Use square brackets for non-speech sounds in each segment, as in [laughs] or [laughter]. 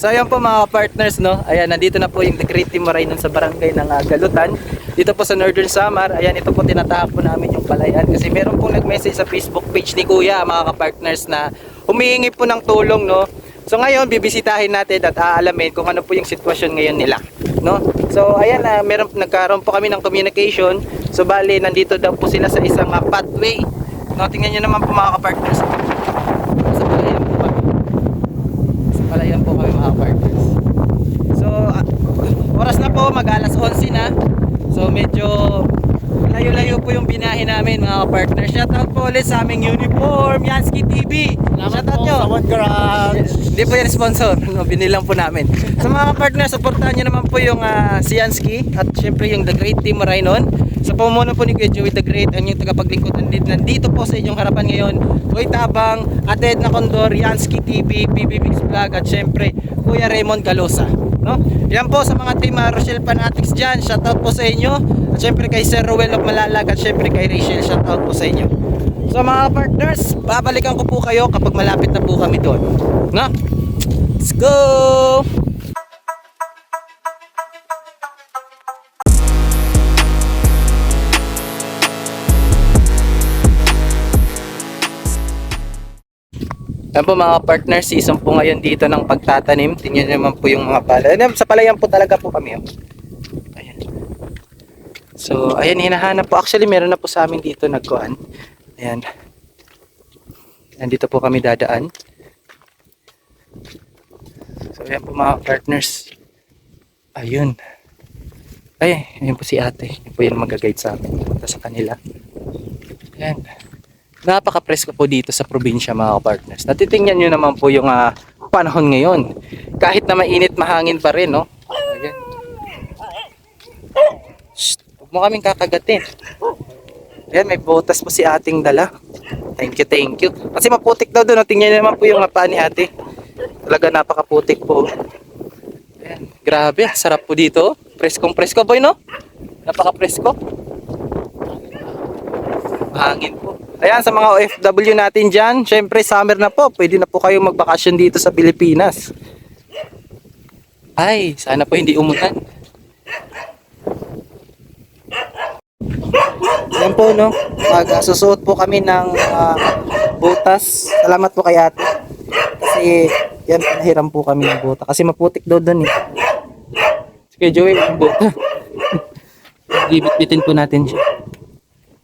so ayan po mga partners no. Ayan nandito na po yung The Great Timaray nun sa barangay ng ah, Galutan. Dito po sa Northern Samar. Ayan ito po tinatahak po namin yung palayan kasi meron pong nag-message sa Facebook page ni Kuya mga partners na humihingi po ng tulong no. So ngayon bibisitahin natin at aalamin kung ano po yung sitwasyon ngayon nila no. So ayan na meron nagkaroon po kami ng communication. So bali nandito daw po sila sa isang ah, pathway. No, tingnan niyo naman po mga partners. Sa palayan po kami. Sa palayan po kami mga partners. So, ah, oras na po, mag alas 11 na. So, medyo layo-layo po yung binahe namin mga partners. Shoutout po ulit sa aming uniform, Yansky TV. Shoutout nyo. sa One Garage. Hindi po yan sponsor. [laughs] No, binilang po namin. Sa mga partners, supportahan nyo naman po yung ah, si Yansky at syempre yung The Great Team Raynon. Sa pumuno po ni Kuya Joey The Great, ang yung tagapaglingkod nandito, nandito po sa inyong harapan ngayon. Boy Tabang, Ate Edna Condor, Yansky TV, PB Mix Vlog at syempre Kuya Raymond Galosa. No? Yan po sa mga team uh, Rochelle Fanatics dyan. Shoutout po sa inyo. At syempre kay Sir Ruel of Malalag at syempre kay Rachel. Shoutout po sa inyo. So mga partners, babalikan ko po kayo kapag malapit na po kami doon. No? Let's go! Yan po mga partner, season po ngayon dito ng pagtatanim. Tingnan naman po yung mga pala. Ayan, Sa palayan po talaga po kami. Oh. Ayan. So, ayan, hinahanap po. Actually, meron na po sa amin dito nagkuhan. Ayan. Nandito po kami dadaan. So, ayan po mga partners. Ayun. Ay, ayun po si ate. Yun po yung mag-guide sa amin. Punta sa kanila. Ayan. Napaka-presko po dito sa probinsya mga partners. Natitingnan nyo naman po yung ah, panahon ngayon. Kahit na mainit, mahangin pa rin, no? Ayan. Shh, huwag mo kaming kakagatin. Ayan, may botas po si ating dala. Thank you, thank you. Kasi maputik daw doon. Tingnan nyo naman po yung mapa ni ate. Talaga napakaputik po. Ayan, grabe, sarap po dito. Preskong presko boy, no? Napaka-presko. Mahangin po. Ayan, sa mga OFW natin dyan, syempre summer na po. Pwede na po kayo magbakasyon dito sa Pilipinas. Ay, sana po hindi umulan. Yan po, no? Magsusuot po kami ng ah, butas. Salamat po kay ate. Kasi, yan, pinahiram po kami ng buta. Kasi maputik daw doon eh. Sige, Joey, yung buta. [laughs] Gibit-bitin po natin siya.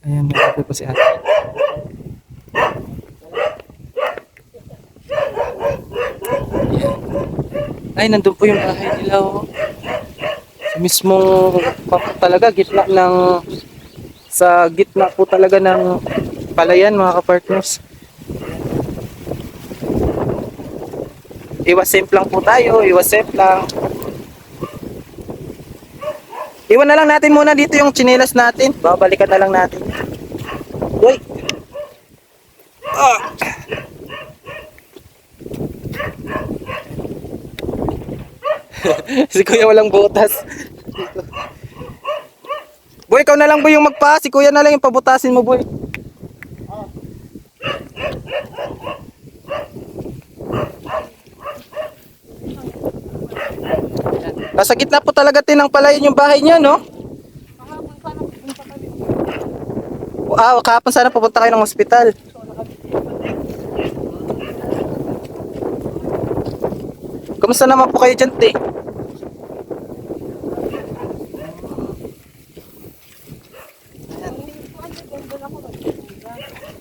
Ayan, may po si ate. Ay, nandun po yung bahay nila. Oh. Sa mismong talaga, gitna ng sa gitna po talaga ng palayan mga kapartners. Iwas safe lang po tayo, iwas lang. Iwan na lang natin muna dito yung chinelas natin. Babalikan na lang natin. Ah! [laughs] si kuya walang butas. boy, ikaw na lang boy yung magpa. Si kuya na lang yung pabutasin mo boy. Nasa gitna po talaga tinang palayan yung bahay niyo, no? Ah, kahapon sana pupunta kayo ng ospital. Kamusta naman po kayo dyan, te?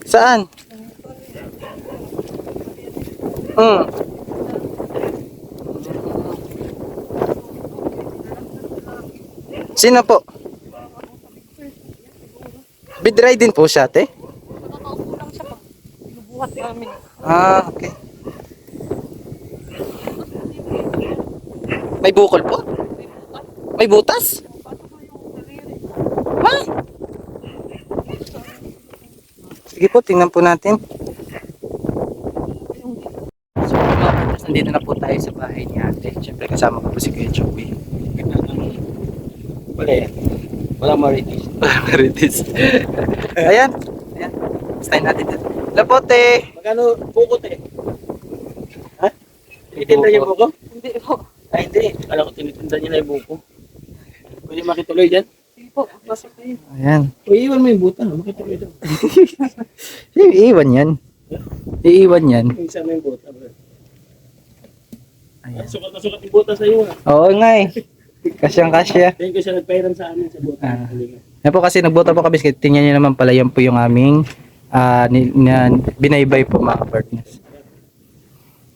Saan? Hmm. Sino po? Bidray din po siya, te? Nakakaukulang siya pag binubuhat namin. Ah, okay. May bukol po? May butas? Ha? Sige po, tingnan po natin. So, mga partners, nandito na po tayo sa bahay ni ate. Siyempre, kasama ko po si Kuya Joey. Wala yan. Wala maritis. Marites. [laughs] Ayan. Ayan. Stay natin dito. Lapote. Magkano bukot eh? Ha? Itinda niyo buko? Hindi po. Ay, hindi. Alam ko tinitinda niya na yung buko. Pwede makituloy dyan? Hindi po. Basta kayo. Ayan. O, iwan mo yung buta. Makituloy doon. [laughs] Iiwan yan. Iiwan yan. Isa mo yung buta. bro. Ayan. Sukat na sukat yung buta sa iyo. ah. Oo nga eh. Kasyang kasya. Thank you sa nagpairan sa amin sa buta. Ah. Yan po kasi nagboto po kami. Tingnan nyo naman pala yan po yung aming ah, ni, na, binaybay po mga partners.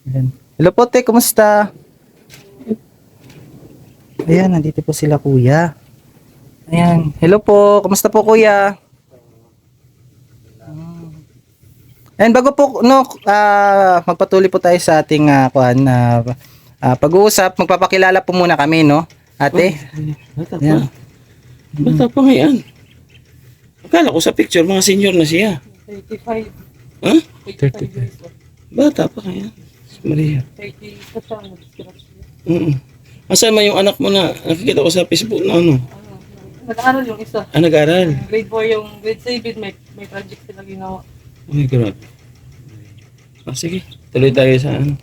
Ayan. Hello po te, kumusta? Ayan, nandito po sila kuya. Ayan. Hello po, kumusta po kuya? And bago po no ah, magpatuloy po tayo sa ating ah, kuan na ah, pag-uusap, magpapakilala po muna kami no. Ate. Bata pa. Ayan. Bata pa nga yan. Akala ko sa picture, mga senior na siya. 35. Ha? 35 years old. Bata pa kaya. Maria. 30 pa siya. nag-scratch siya. Mm Asan man yung anak mo na nakikita ko sa Facebook na ano? Nag-aaral yung isa. Ah, nag-aral. Grade 4 yung grade 7 may, may project sila ginawa. Oh my God. Ah, sige. Tuloy tayo sa ano.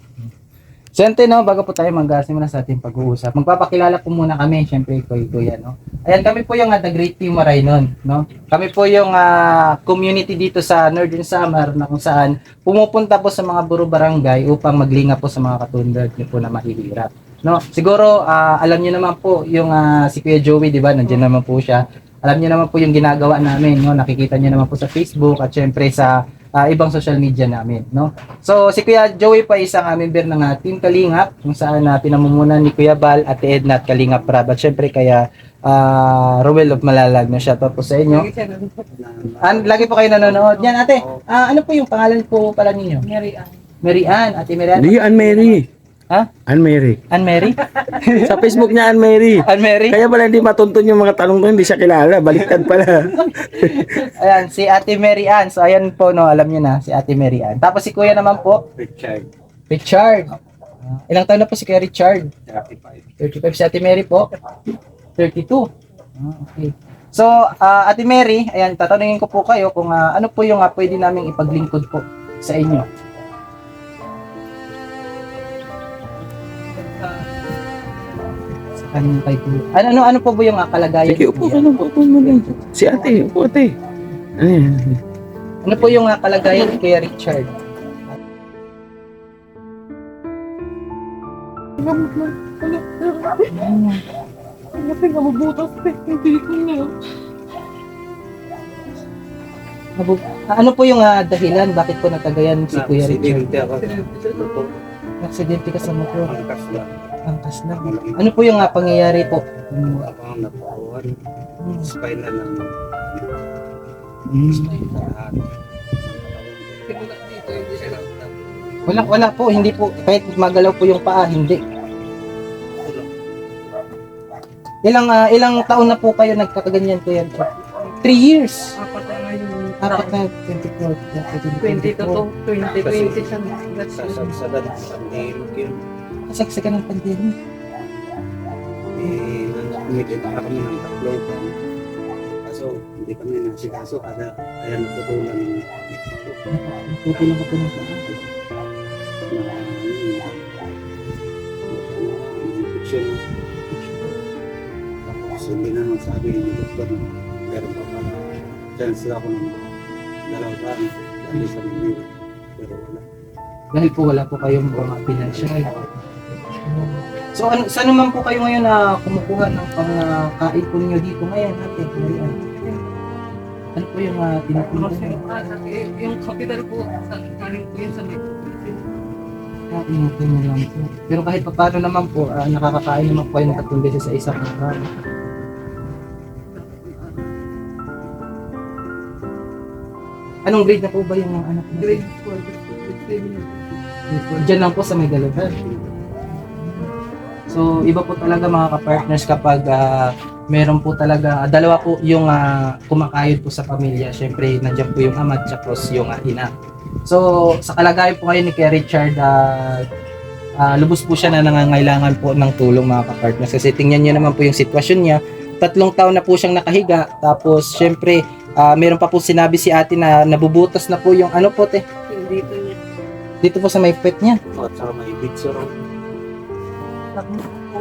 So ante no, bago po tayo magsimula sa ating pag-uusap, magpapakilala po muna kami, syempre ko kuya no. Ayan kami po yung uh, The Great Team Marainon, no. Kami po yung ah, community dito sa Northern Samar na kung saan pumupunta po sa mga buro barangay upang maglinga po sa mga katulad niyo po na mahihirap. No, siguro ah, alam niyo naman po yung ah, si Kuya Joey, 'di ba? Nandiyan naman po siya. Alam niyo naman po yung ginagawa namin, no. Nakikita niyo naman po sa Facebook at syempre sa ah, ibang social media namin, no. So, si Kuya Joey pa isang uh, member ng uh, Team Kalingap, kung saan uh, pinamumunan ni Kuya Bal, Ate Edna at Kalingap Rab. At syempre kaya uh, Rowel of Malalag na shout out po sa inyo. Siya. An lagi po kayo nanonood. Yan ate, ah, ano po yung pangalan po pala ninyo? Mary Ann. Mary Ann, Ate Mary Ann. Ann Mary. Ha? Ann Mary. Ann Mary? [laughs] sa Facebook niya, Ann Mary. Ann Mary? Kaya pala hindi matuntun yung mga tanong ko, hindi siya kilala. Baliktad pala. [laughs] Ayan, si Ate Mary Ann. So, ayan po, no, alam niyo na, si Ate Mary Ann. Tapos si Kuya naman po, Richard. Richard. Ilang taon na po si Kuya Richard? 35 si Ate Mary po. 32. Ah, okay. So, ah, Ate Mary, ayan, tatanungin ko po kayo kung ah, ano po yung ah, pwede naming ipaglingkod po sa inyo. Kanyang kay Kuya. Ano, ano, ano po ba yung ah, kalagayan? Sige, upo ka lang. Upo mo lang. Si ate, upo ate. Ayan. Ano po yung ah, kalagayan ni Kuya Richard? Gamot. Wala. Kasi nabubutas pa. Hindi ko na. Nabu- ah, ano po yung ah, dahilan bakit po nagkagayan si Kuya Richard? Aksidente ka sa motor. Angkas na. Ano po yung ah, pangyayari po? Hmm. Abang napukuhan, Hmm. spinal lang. Hmm. Lahat. Simula dito, hindi siya lang. Wala, wala po. Hindi po. Kahit magalaw po yung paa, hindi. Ilang ah, ilang taon na po kayo nagkakaganyan po yan? Three years. Apat na yung Apat na 24. 20 to 2020 siya. That's Sa sabsadan, pandemic yun. Kasagsagan ng pandemic. Eh, kumikita na kami ng tatlo. Kaso, hindi kami nasikaso. Kaya, kaya natutulan ng Tutulang ko po ng paa. na infection. Tapos, hindi na nang sabi ni doktor na meron pa pala chance ako ng dalawang. Dahil sa Manila. Pero wala. Dahil po wala po kayong mga financial. So ano, saan naman po kayo ngayon na kumukuha ng pangkain po ninyo dito ngayon ate? Marian? Ano po yung uh, tinutunan Kasi, niyo? ah, yung- capital po, sa galing po yun sa Mexico. Ah, inutunan lang po. Pero kahit pa paano naman po, ah, nakakakain naman po kayo ng tatlong beses sa isang araw. Anong grade na po ba yung anak niyo? Grade 4, grade 7. Diyan lang po sa may galutan. So, iba po talaga mga ka-partners kapag ah, meron po talaga, ah, dalawa po yung ah, kumakayod po sa pamilya. Siyempre, nandiyan po yung ama at yung ah, ina. So, sa kalagayan po ngayon ni Kuya Richard, ah, ah, lubos po siya na nangangailangan po ng tulong mga ka-partners. Kasi tingnan niyo naman po yung sitwasyon niya. Tatlong taon na po siyang nakahiga. Tapos, siyempre, ah, meron pa po sinabi si ate na nabubutas na po yung ano po te, dito niya. dito po sa may pet niya. At saka may picture. Anak mo po.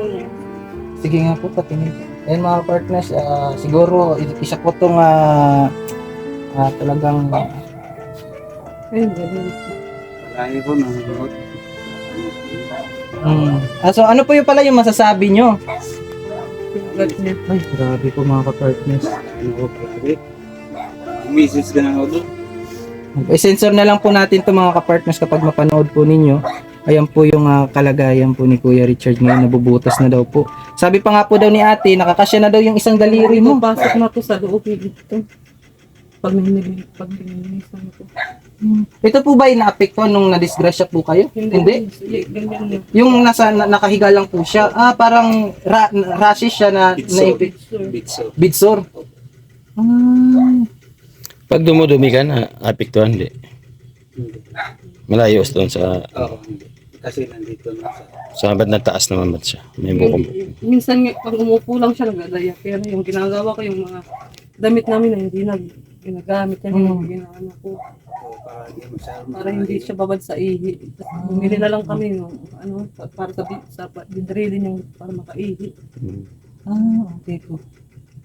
Sige nga po, patingin. Ayan mga partners, ah, siguro isa po itong ah, ah, talagang Ayun, ganun. Palagi ko nanonood. mm. ah, so ano po yung pala yung masasabi nyo? Ay, grabe po mga partners Ano grabe. Misis ka na ako doon. I-sensor na lang po natin to mga kapartners kapag mapanood po ninyo. Ayan po yung ah, kalagayan po ni Kuya Richard ngayon, nabubutas na daw po. Sabi pa nga po daw ni ate, nakakasya na daw yung isang daliri mo. Pasok na to sa loob dito. Pag nilili, pag nililisan ko. Ito po ba yung naapektuhan nung nadisgrasya po kayo? Hindi. Niya. Yung nasa na, nakahiga lang po siya. Ah, parang ra, rashes siya na, na Bidsore. Bitso. bidsor. Ah. Pag dumudumi ka na, apektuhan hindi. Malayo doon sa Oo, hindi. Kasi nandito na sa... sa band na taas naman ba't siya. May bukong. Minsan nga, pag umupo lang siya, nagdadaya. Pero yung ginagawa ko, yung mga damit namin na hindi nag ginagamit yan, yung ginaano ko. Para hindi masyadong... Para hindi siya babad sa ihi. Bumili na lang kami no, ano, pa- para sa, sa didrilling yung para makaihi. Ah, okay po.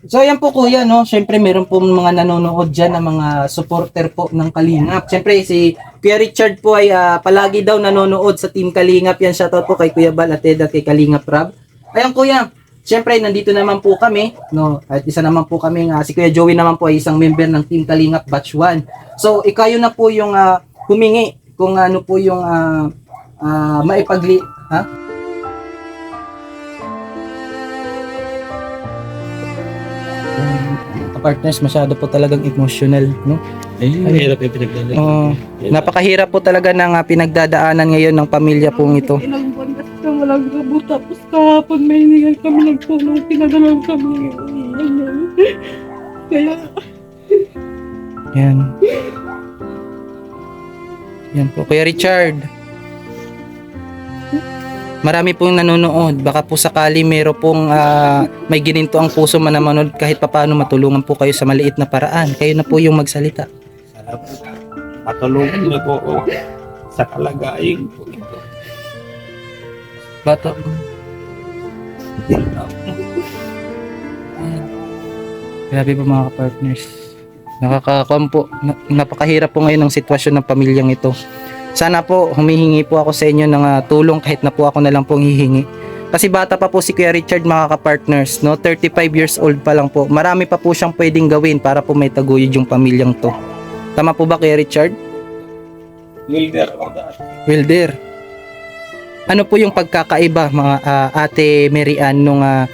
So ayan po kuya no, syempre meron po mga nanonood dyan na mga supporter po ng Kalingap. Syempre si Kuya Richard po ay ah, palagi daw nanonood sa Team Kalingap. Yan shoutout po kay Kuya Bal at kay Kalingap Rab. Ayan kuya, syempre nandito naman po kami, no, at isa naman po kami, si Kuya Joey naman po ay isang member ng Team Kalingap Batch 1. So ikayo na po yung ah, humingi kung ano po yung ah, ah, maipagli... Ha? Partners masyado po talagang emotional no Eh, mahirap yung pinagdala. Oo. napakahirap po talaga ng ah, pinagdadaanan ngayon ng pamilya pong ito Ilang buwan kasi siya walang gabo. Tapos kahapon may hinigay kami ng tulong. Pinadalaw kami. Ganyan. Kaya, yan yan po Kuya Richard marami pong nanonood baka po sakali meron pong ah, may gininto ang puso man manood kahit papaano matulungan po kayo sa maliit na paraan kayo na po yung magsalita Sana po, matulungan niyo po sa kalagayan po ito. Bata. Grabe po mga partners. Nakakakuan po. Na- napakahirap po ngayon ang sitwasyon ng pamilyang ito. Sana po humihingi po ako sa inyo ng ah, tulong kahit na po ako na lang pong hihingi. Kasi bata pa po si Kuya Richard mga ka-partners, no? 35 years old pa lang po. Marami pa po siyang pwedeng gawin para po may taguyod yung pamilyang to. Tama po ba Kuya Richard? Wilder. Wilder. Ano po yung pagkakaiba mga ah, Ate Mary Ann nung ah,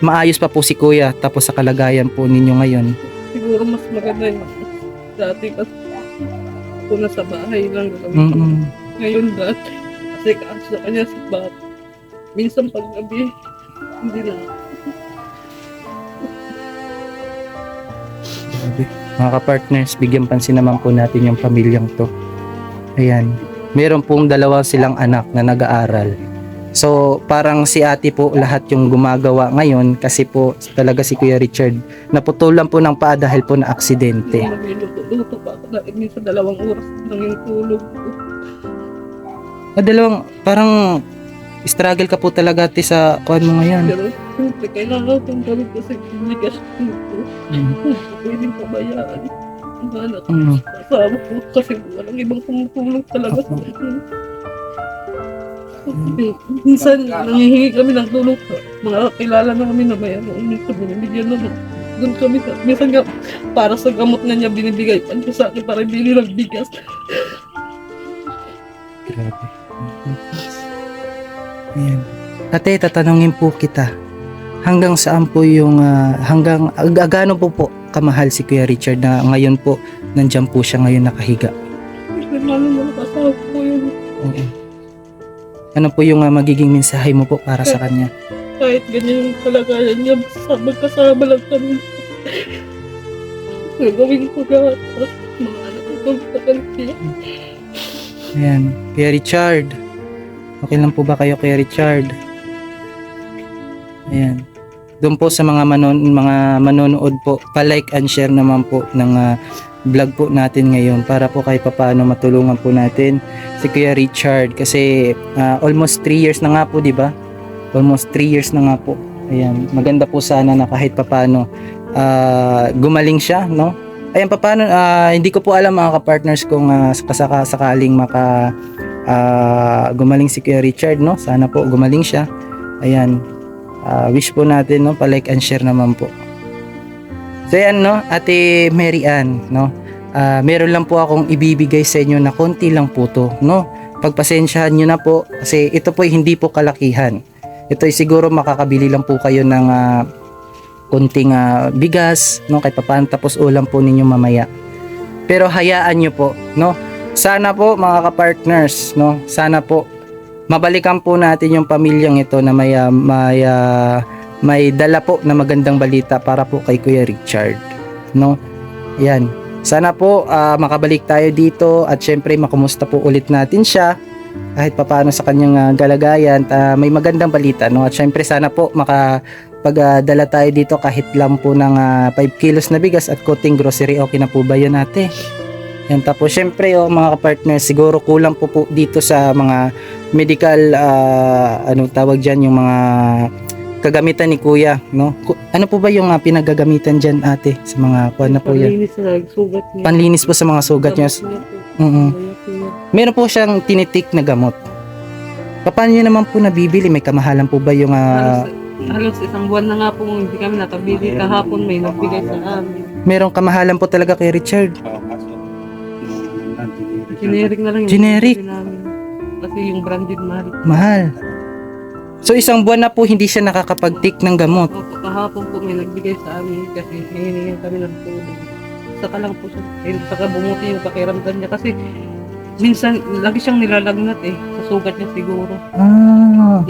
maayos pa po si Kuya tapos sa kalagayan po ninyo ngayon? siguro mas maganda yung dati kasi ako nasa bahay lang. Mm-mm. Ngayon dati, kasi kaso sa kanya sa bat. Minsan pag gabi, hindi na. Grabe. Mga ka-partners, bigyan pansin naman po natin yung pamilyang to. Ayan. Meron pong dalawa silang anak na nag-aaral. So, parang si ate po lahat yung gumagawa ngayon kasi po talaga si Kuya Richard naputulan po ng paa dahil po na aksidente. Magluluto-luto pa ako dahil minsan dalawang oras lang yung tulog ko. Ah, dalawang, parang struggle ka po talaga ate sa kuan mo ngayon. Pero siyempre, kailangan kong gawin kasi bigas ko. Mm. Hindi pwedeng pabayaan. Ang anak ko, Mm. kasama ko kasi walang ibang tumutulong talaga sa akin. Minsan, nangihingi kami ng tulong mga kilala namin na mayroon. Minsan, binibigyan naman. Doon kami sa, minsan nga, para sa gamot na niya binibigay pa niya sa akin para bili ng bigas. Grabe. Ayan. Ate, tatanungin po kita. Hanggang saan po yung, ah, hanggang, ag- gaano po po kamahal si Kuya Richard na ngayon po, nandyan po siya ngayon nakahiga. Ano po yung ah, magiging mensahe mo po para sa kanya? Kahit ganyan yung kalagayan niya, magkasama lang kami. Gagawin ko lahat. Mga anak ko sa kanila. Ayan. Kuya Richard. Okay lang po ba kayo Kuya Richard? Ayan. Doon po sa mga manon mga manonood po, pa-like and share naman po ng ah, vlog po natin ngayon para po kahit papaano matulungan po natin si Kuya Richard kasi ah, almost 3 years na nga po, 'di ba? Almost 3 years na nga po. Ayan, maganda po sana na kahit papano ah, gumaling siya, no? Ayan, paano, ah, hindi ko po alam mga ka-partners kung uh, sakaling maka ah, gumaling si Kuya Richard, no? Sana po gumaling siya. Ayan, ah, wish po natin, no? Pa-like and share naman po. So ayan, no? Ate Mary Ann, no? Ah, meron lang po akong ibibigay sa inyo na konti lang po to, no? Pagpasensyahan nyo na po kasi ito po ay hindi po kalakihan. Ito ay siguro makakabili lang po kayo ng ah, kunting ah, bigas, no? Kahit papaano tapos ulam po ninyo mamaya. Pero hayaan nyo po, no? Sana po mga ka-partners, no? Sana po mabalikan po natin yung pamilyang ito na may ah, may ah, may dala po na magandang balita para po kay Kuya Richard, no? Yan. Sana po ah, makabalik tayo dito at syempre makumusta po ulit natin siya kahit papaano sa kanyang ah, galagayan ta, may magandang balita no at syempre sana po maka pagdala tayo dito kahit lang po ng 5 kilos na bigas at kuting grocery okay na po ba yun ate yan tapos syempre oh, mga kapartner siguro kulang po po dito sa mga medical ah, ano tawag dyan yung mga kagamitan ni kuya no ano po ba yung ah, pinagagamitan dyan ate sa mga kuha na po yan Panlinis na sugat niya. panlinis po sa mga sugat niya. Gamot niya. meron po siyang tinitik na gamot paano niyo naman po nabibili may kamahalan po ba yung ah, Halos, halos isang buwan na nga po hindi kami nakabili. Kahapon may nagbigay sa amin. merong kamahalan po talaga kay Richard Generic na lang yung Generic? Kasi yung branded mahal. mahal so isang buwan na po hindi siya nakakapag-take ng gamot Opo, kahapon po may nagbigay sa amin kasi hihingi kami ng tulong. Saka lang po siya. Eh, saka bumuti yung pakiramdam niya kasi minsan lagi siyang nilalagnat eh. Sa sugat niya siguro. ah,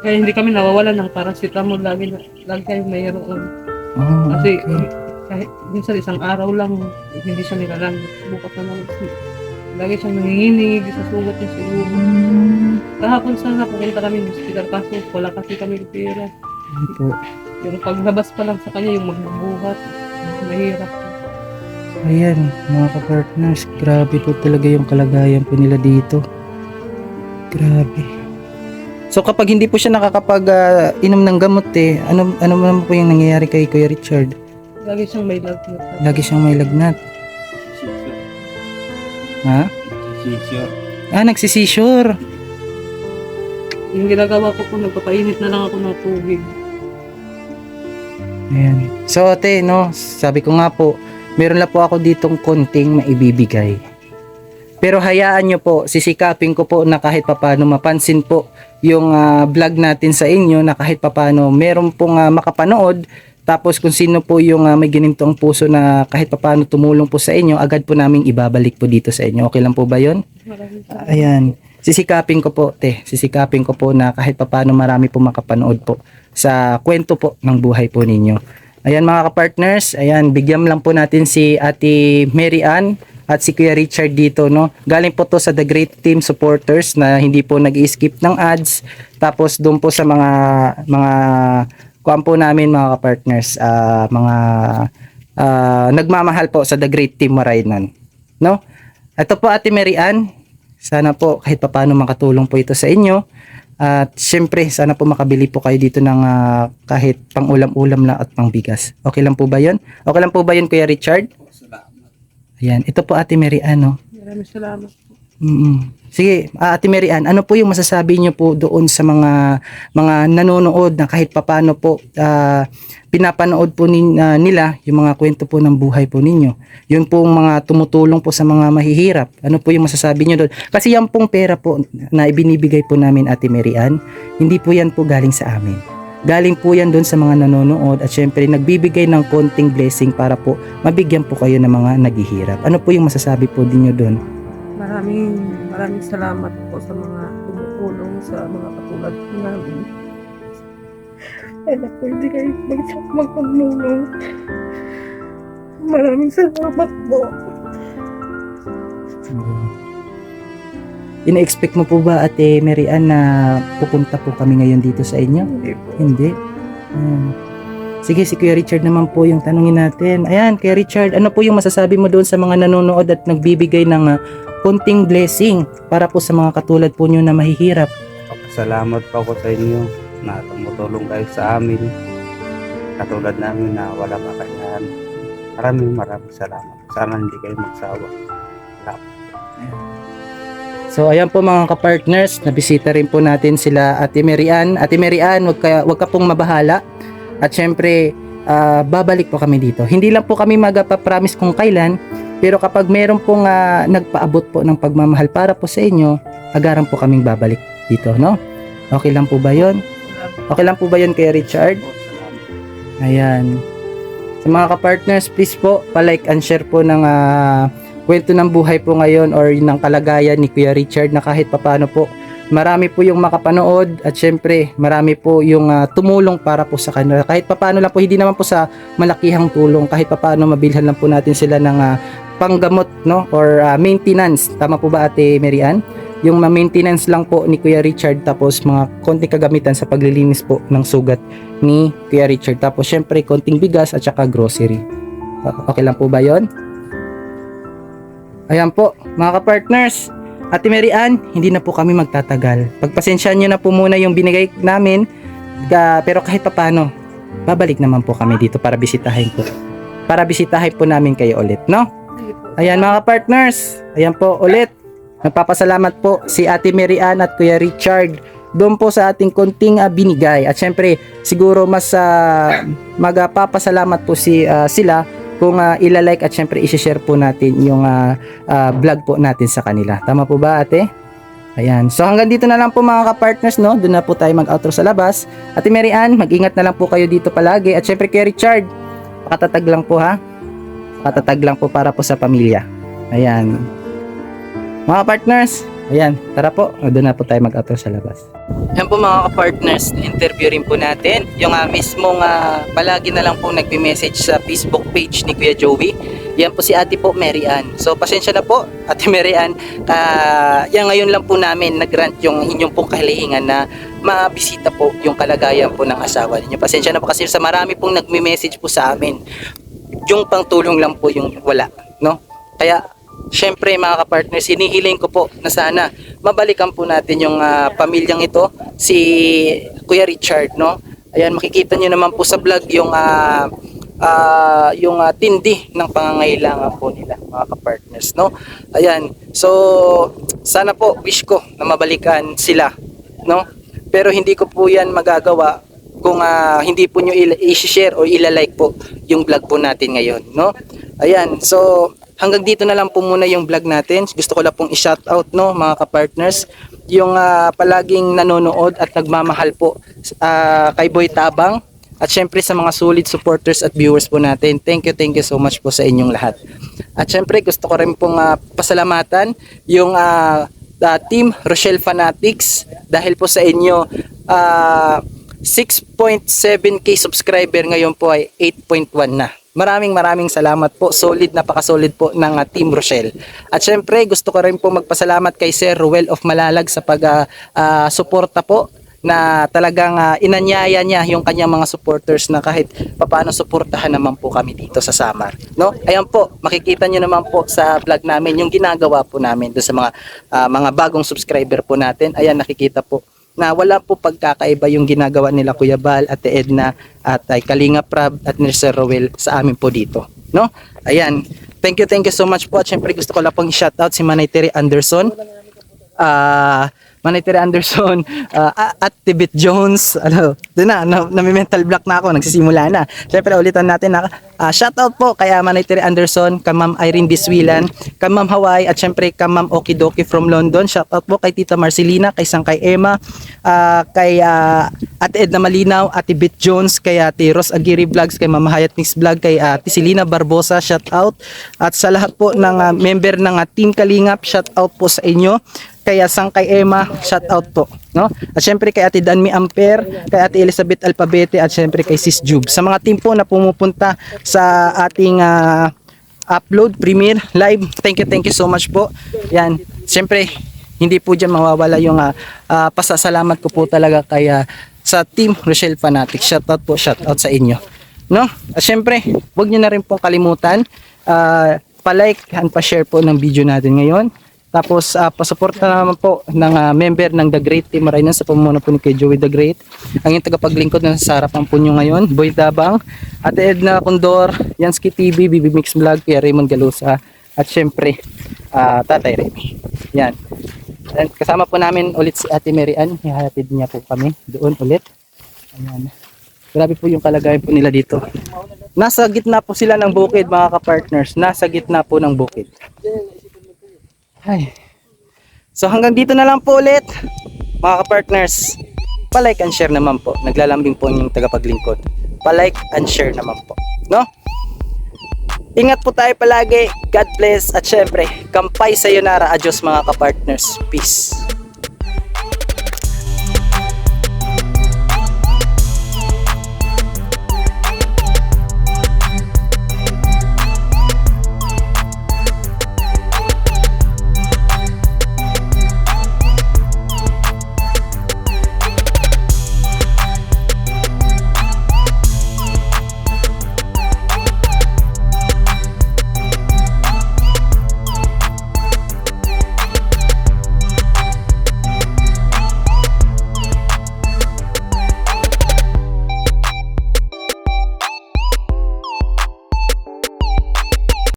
Kaya hindi kami nawawalan ng paracetamol lagi lagi kayo mayroon. ah Kasi okay. kahit minsan isang araw lang hindi siya nilalagnat. Bukas na lang. Lagi siyang nanginginig sa sugat niya siguro. Hmm, Kahapon sana pumunta kami ng hospital kaso wala kasi kami pera. yun po. Yung paglabas pa lang sa kanya yung magbubuhat. Mahirap. Ayan, mga ka-partners, grabe po talaga yung kalagayan po nila dito. Grabe. So kapag hindi po siya nakakapag ah, inom ng gamot eh, ano ano naman po yung nangyayari kay Kuya Richard? Lagi siyang may lagnat. Lagi siyang may lagnat. Ha? Sisyo. Ah, nagsisisure. Yung ginagawa ko po, nagpapainit na lang ako ng tubig. Ayan. So ate, no, sabi ko nga po, meron lang po ako ditong konting maibibigay. Pero hayaan nyo po, sisikapin ko po na kahit papano mapansin po yung ah, vlog natin sa inyo na kahit papano meron pong ah, makapanood tapos kung sino po yung ah, may ginintong puso na kahit papano tumulong po sa inyo, agad po naming ibabalik po dito sa inyo. Okay lang po ba? Maraming salamat. Ayan. Sisikapin ko po, te. Sisikapin ko po na kahit papano marami po makapanood po sa kwento po ng buhay po ninyo. Ayan mga kapartners, ayan, bigyan lang po natin si Ate Mary Ann at si Kuya Richard dito, no? Galing po to sa The Great Team supporters na hindi po nag-skip ng ads. Tapos doon po sa mga mga kuan po namin mga kapartners, ah, mga ah, nagmamahal po sa The Great Team Marainan. No? Ito po Ate Mary Ann, sana po kahit papaano makatulong po ito sa inyo. At syempre, sana po makabili po kayo dito ng ah, kahit pang ulam-ulam lang at pang bigas. Okay lang po ba yun? Okay lang po ba yun Kuya Richard? Ayan, ito po Ate Mary Ann. No? Maraming salamat. Mm-mm. Sige, ah, Ate Mary ano po yung masasabi niyo po doon sa mga mga nanonood na kahit papano po ah, pinapanood po nin- ah, nila yung mga kwento po ng buhay po ninyo. Yun po mga tumutulong po sa mga mahihirap. Ano po yung masasabi niyo doon? Kasi yan pong pera po na ibinibigay po namin Ate Mary hindi po yan po galing sa amin. Galing po yan doon sa mga nanonood at syempre nagbibigay ng konting blessing para po mabigyan po kayo ng mga naghihirap. Ano po yung masasabi po din niyo doon? Maraming maraming salamat po sa mga tumutulong sa mga katulad ko namin. Naku, hindi kayo mag- magpagulong. Maraming salamat po. Ina-expect mo po ba Ate Mary Ann na pupunta po kami ngayon dito sa inyo? Hindi po. Hindi. Ayan. Sige, si Kuya Richard naman po yung tanungin natin. Ayan, Kuya Richard, ano po yung masasabi mo doon sa mga nanonood at nagbibigay ng ah, konting blessing para po sa mga katulad po nyo na mahihirap? Salamat po ako sa inyo. na tumutulong kayo sa amin. Katulad namin na wala kakayahan. Maraming maraming salamat. Sana hindi kayo magsawa. So ayan po mga kapartners, nabisita rin po natin sila Ate Marian. Ate Marian, wag ka, wag ka pong mabahala. At syempre, ah, babalik po kami dito. Hindi lang po kami magpapromise kung kailan, pero kapag meron pong ah, nagpaabot po ng pagmamahal para po sa inyo, agaran po kaming babalik dito, no? Okay lang po ba yon? Okay lang po ba yon kay Richard? Ayan. Sa mga kapartners, please po, palike and share po ng ah, kwento ng buhay po ngayon or ng kalagayan ni Kuya Richard na kahit papano po marami po yung makapanood at syempre marami po yung ah, tumulong para po sa kanila kahit papano lang po hindi naman po sa malakihang tulong kahit papano mabilhan lang po natin sila ng ah, panggamot no or ah, maintenance tama po ba Ate Marian yung ma-maintenance lang po ni Kuya Richard tapos mga konting kagamitan sa paglilinis po ng sugat ni Kuya Richard tapos syempre konting bigas at saka grocery O- okay lang po ba yon Ayan po, mga ka-partners. Ate Mary Ann, hindi na po kami magtatagal. Pagpasensyahan nyo na po muna yung binigay namin. ka- pero kahit papano, babalik naman po kami dito para bisitahin po. Para bisitahin po namin kayo ulit, no? Ayan mga ka-partners, ayan po ulit. Nagpapasalamat po si Ate Mary Ann at Kuya Richard doon po sa ating konting ah, binigay. At syempre, siguro mas ah, magpapasalamat po si ah, sila kung uh, ilalike at syempre i-share po natin yung ah, ah, vlog po natin sa kanila. Tama po ba ate? Ayan. So hanggang dito na lang po mga ka-partners, no? Doon na po tayo mag-outro sa labas. Ate Mary Ann, mag-ingat na lang po kayo dito palagi. At syempre kay Richard, pakatatag lang po ha. Pakatatag lang po para po sa pamilya. Ayan. Mga partners, ayan, tara po, doon na po tayo mag-outro sa labas. Yan po mga ka-partners, interview rin po natin yung uh, mismong ah, palagi na lang po nagme-message sa Facebook page ni Kuya Joey. Yan po si ate po, Mary Ann. So pasensya na po, [laughs] ate Mary Ann. Ah, yan ngayon lang po namin nag-grant yung inyong pong kahilingan na mabisita po yung kalagayan po ng asawa ninyo. Pasensya na po kasi sa marami pong nagme-message po sa amin. Yung pangtulong lang po yung wala, no? Kaya Siyempre mga kapartners, hinihiling ko po na sana mabalikan po natin yung ah, pamilyang ito, si Kuya Richard, no? Ayan, makikita nyo naman po sa vlog yung ah, ah, yung ah, tindi ng pangangailangan po nila, mga kapartners, no? Ayan, so sana po, wish ko na mabalikan sila, no? Pero hindi ko po yan magagawa kung ah, hindi po nyo i-share o ilalike po yung vlog po natin ngayon, no? Ayan, so hanggang dito na lang po muna yung vlog natin. Gusto ko lang pong i-shout out no mga ka-partners yung ah, palaging nanonood at nagmamahal po ah, kay Boy Tabang at syempre sa mga solid supporters at viewers po natin. Thank you, thank you so much po sa inyong lahat. At syempre gusto ko rin pong ah, pasalamatan yung ah, ah, team Rochelle Fanatics dahil po sa inyo ah, 6.7k subscriber ngayon po ay 8.1 na. Maraming maraming salamat po. Solid, napaka-solid po ng uh, Team Rochelle. At syempre, gusto ko rin po magpasalamat kay Sir Ruel of Malalag sa pag-suporta po na talagang uh, inanyaya niya yung kanyang mga supporters na kahit papaano suportahan naman po kami dito sa Samar. No? Ayan po, makikita niyo naman po sa vlog namin yung ginagawa po namin doon sa mga ah, mga bagong subscriber po natin. Ayan nakikita po na wala po pagkakaiba yung ginagawa nila Kuya Bal, Ate Edna at ay Kalinga Prab at ni Sir Rowel sa amin po dito. No? Ayan. Thank you, thank you so much po. At syempre gusto ko lang pong shoutout si Manay Terry Anderson. Ah, Manay Terry Anderson, [laughs] ah, at Tibet Jones, ano, doon na, na, nami-mental block na ako, nagsisimula na. Syempre ulitan natin na ah, shoutout po kay ah, Manay Terry Anderson, kay Ma'am Irene Biswilan, kay Ma'am Hawaii at syempre kay Ma'am Okidoki from London. Shoutout po kay Tita Marcelina, kay Sangkay Emma, ah, kay ah, Ate Edna Malinaw, Ate Bit Jones, kay Ate Ros Aguirre Vlogs, kay Mama Hayat Mix Vlog, kay Ate Selina Barbosa, shoutout. At sa lahat po ng ah, member ng ah, Team Kalingap, shoutout po sa inyo kaya Sangkay Emma, shout out po, no? At syempre kay Ate Danmi Amper, kay Ate Elizabeth Alpabete at syempre kay Sis Jube. Sa mga team po na pumupunta sa ating ah, upload premiere live. Thank you, thank you so much po. Yan. Syempre, hindi po diyan mawawala yung ah, ah, pasasalamat ko po talaga kay sa team Rochelle Fanatics. Shout out po, shout out sa inyo. No? At syempre, huwag niyo na rin pong kalimutan ah, pa-like and pa-share po ng video natin ngayon Tapos uh, pasuporta naman po ng ah, member ng The Great Team Marainan sa pamumuno po ni kay Joey The Great. Ang yung tagapaglingkod na sa harapan po nyo ngayon, Boy Dabang, Ate Edna Condor, Yansky TV, BB Mix Vlog, Kuya Raymond Galusa, at syempre, ah, Tatay Remy. Yan. And kasama po namin ulit si Ate Mary Ann. Hihatid niya po kami doon ulit. Ayan. Grabe po yung kalagayan po nila dito. Nasa gitna po sila ng bukid mga ka-partners. Nasa gitna po ng bukid. Ay. So hanggang dito na lang po ulit mga ka-partners. Pa-like and share naman po. Naglalambing po yung tagapaglingkod. Pa-like and share naman po. No? Ingat po tayo palagi. God bless. At syempre, kampay sa Nara. Adios mga ka-partners. Peace.